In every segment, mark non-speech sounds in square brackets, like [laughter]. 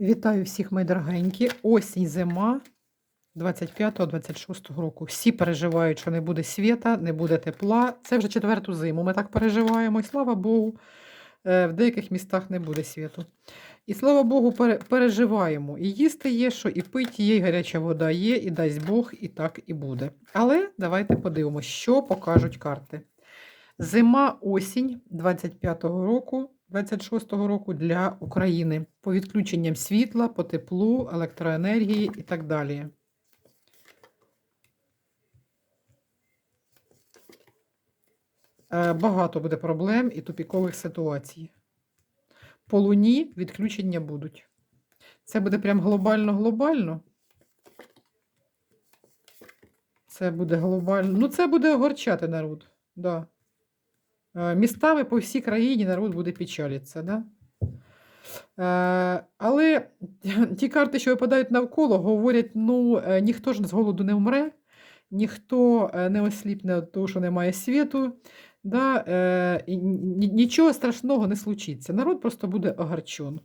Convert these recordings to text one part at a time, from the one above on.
Вітаю всіх, мої дорогенькі. Осінь, зима 25-26 року. Всі переживають, що не буде світа, не буде тепла. Це вже четверту зиму. Ми так переживаємо. І слава Богу, е, в деяких містах не буде світу. І слава Богу, переживаємо. І їсти є, що і пити є, і гаряча вода є, і дасть Бог, і так і буде. Але давайте подивимося, що покажуть карти. Зима, осінь 25-го року, 26-го року для України по відключенням світла, по теплу, електроенергії і так далі. Е, Багато буде проблем і тупікових ситуацій. По луні відключення будуть. Це буде прям глобально-глобально. Це буде глобально. Ну, це буде огорчати народ. Да. Е, Містами по всій країні народ буде печалитися. Да? Е, але [laughs] ті карти, що випадають навколо, говорять: ну, е, ніхто ж з голоду не вмре, ніхто е, не осліпне від того, що немає світу. Да? Е, і нічого страшного не случиться. Народ просто буде огорчен.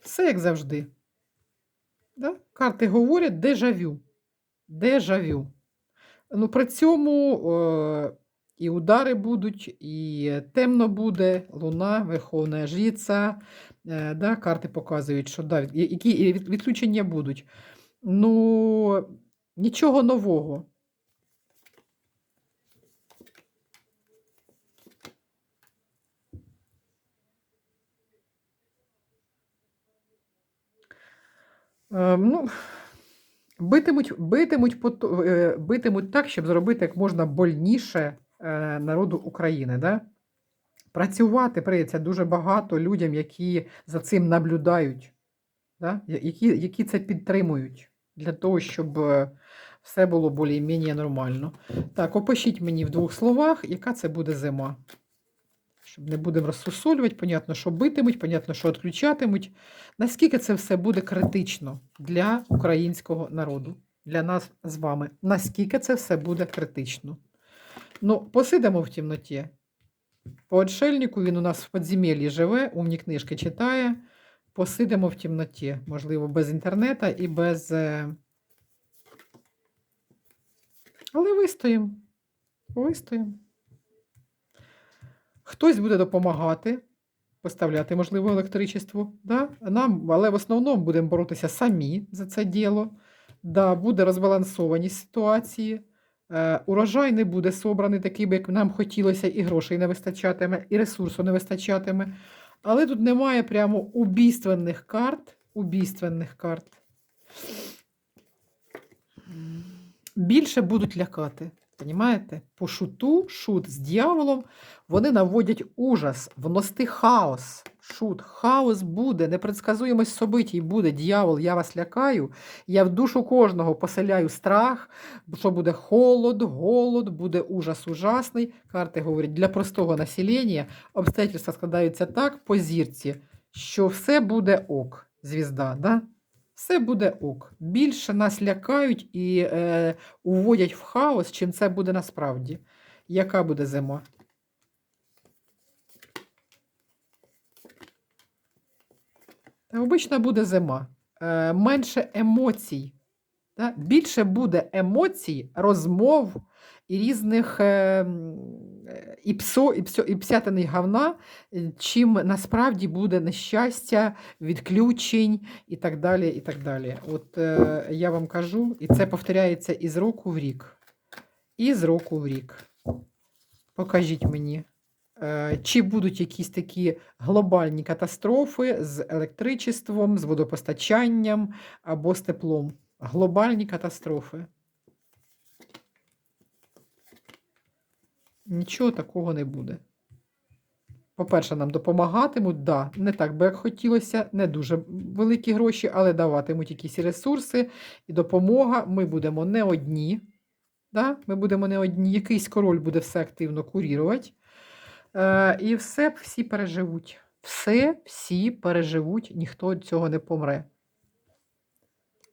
Все як завжди. Да? Карти говорять дежавю. Дежавю. Ну, при цьому е, і удари будуть, і темно буде, луна, верховна жріця. Е, да? Карти показують, що да, які відключення будуть. Ну, нічого нового. Е, ну, битимуть, битимуть, е, битимуть так, щоб зробити як можна больніше е, народу України. Да? Працювати прийдеться дуже багато людям, які за цим наблюдають, да? які, які це підтримують для того, щоб е, все було більш-менш нормально. Так, опишіть мені в двох словах, яка це буде зима. Щоб не будемо розсусолювати, понятно, що битимуть, понятно, що відключатимуть. Наскільки це все буде критично для українського народу, для нас з вами? Наскільки це все буде критично? Ну, посидимо в темноті. По отшельнику він у нас в підземеллі живе, умні книжки читає. Посидимо в темноті, можливо, без інтернету і без. е, Але вистоїмо. Вистоїмо. Хтось буде допомагати, поставляти, можливо, електричество. Да? Нам, але в основному будемо боротися самі за це діло. Да, буде розбалансованість ситуації. Е, урожай не буде собраний такий, би, як нам хотілося, і грошей не вистачатиме, і ресурсу не вистачатиме. Але тут немає прямо убійственних карт. Убійственних карт. Більше будуть лякати. Понімаєте? По шуту, шут з дьяволом, вони наводять ужас, вносити хаос. Шут, хаос буде, непредсказуємость событій буде. Дьявол, я вас лякаю. Я в душу кожного поселяю страх, що буде холод, голод, буде ужас ужасний. Карти говорять, для простого населення обстоятельства складаються так по зірці, що все буде ок. Звізда, да? Все буде ок. Більше нас лякають і е, уводять в хаос, чим це буде насправді. Яка буде зима? Та обично буде зима. Е, менше емоцій. Більше буде емоцій, розмов і різних е, і, псо, і, псо, і псятини говна, е, чим насправді буде нещастя, відключень і так далі. і так далі. От е, я вам кажу, і це повторяється із року в рік. І з року в рік. Покажіть мені, е, чи будуть якісь такі глобальні катастрофи з електричеством, з водопостачанням або з теплом. Глобальні катастрофи. Нічого такого не буде. По-перше, нам допомагатимуть, да, не так би як хотілося, не дуже великі гроші, але даватимуть якісь ресурси і допомога. Ми будемо не одні. Да? Ми будемо не одні. Якийсь король буде все активно курірувати. Е, і все всі переживуть. Все всі переживуть, ніхто цього не помре.